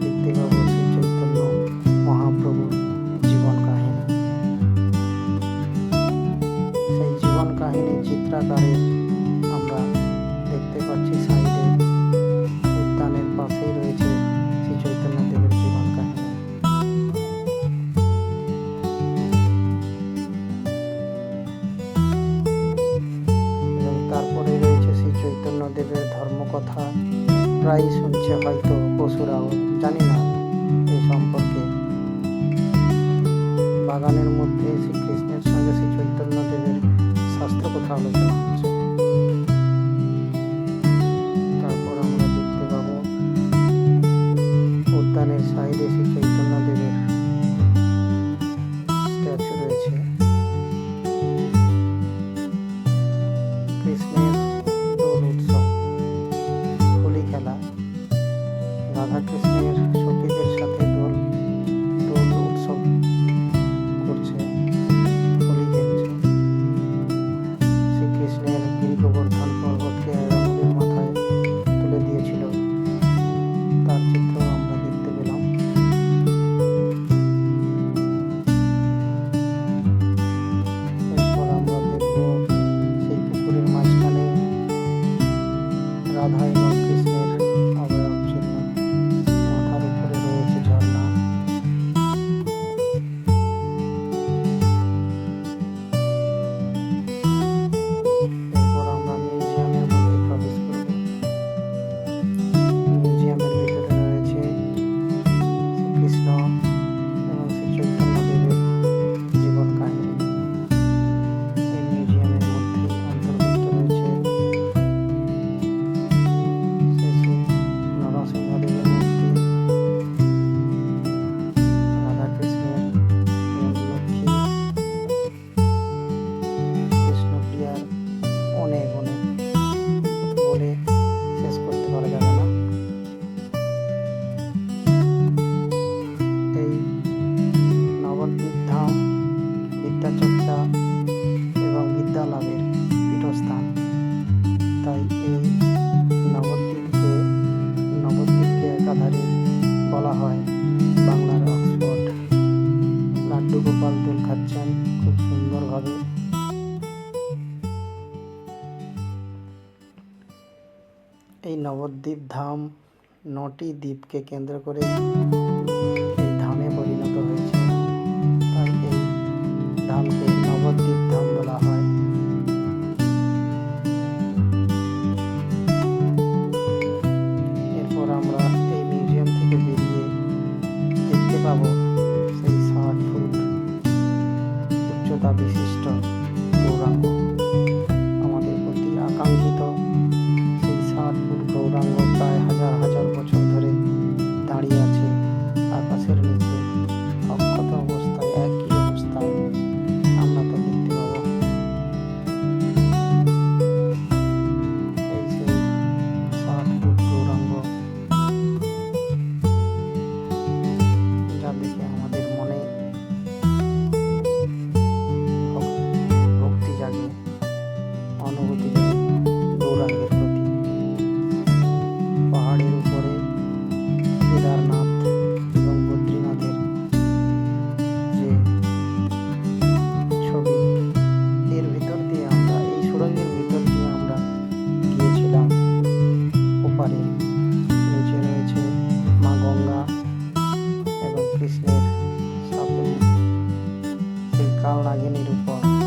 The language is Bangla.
দেখতে পাবো শ্রী চৈতন্য মহাপ্রভুর জীবন কাহিনী। সেই জীবন কাহিনী চিত্রাকারে আমরা দেখতে পাচ্ছি সাইডে উদ্যানের পাশেই রয়েছে শ্রী চৈতন্য দেবের জীবন কাহিনী। এবং তারপরে রয়েছে শ্রী চৈতন্য দেবের ধর্মকথা। প্রায় শুনছে হয়তো পশুরাও, জানি না এই সম্পর্কে। বাগানের মধ্যে শ্রীকৃষ্ণের সঙ্গে শ্রী চৈতন্যদেবের স্বাস্থ্য কথা আলোচনা হচ্ছে। তারপর আমরা দেখতে পাবো উদ্যানের সাইডে শ্রী রাধায় এই নবদ্বীপ ধাম নটি দ্বীপকে কেন্দ্র করে Gauranga bakal lagi hidup kok.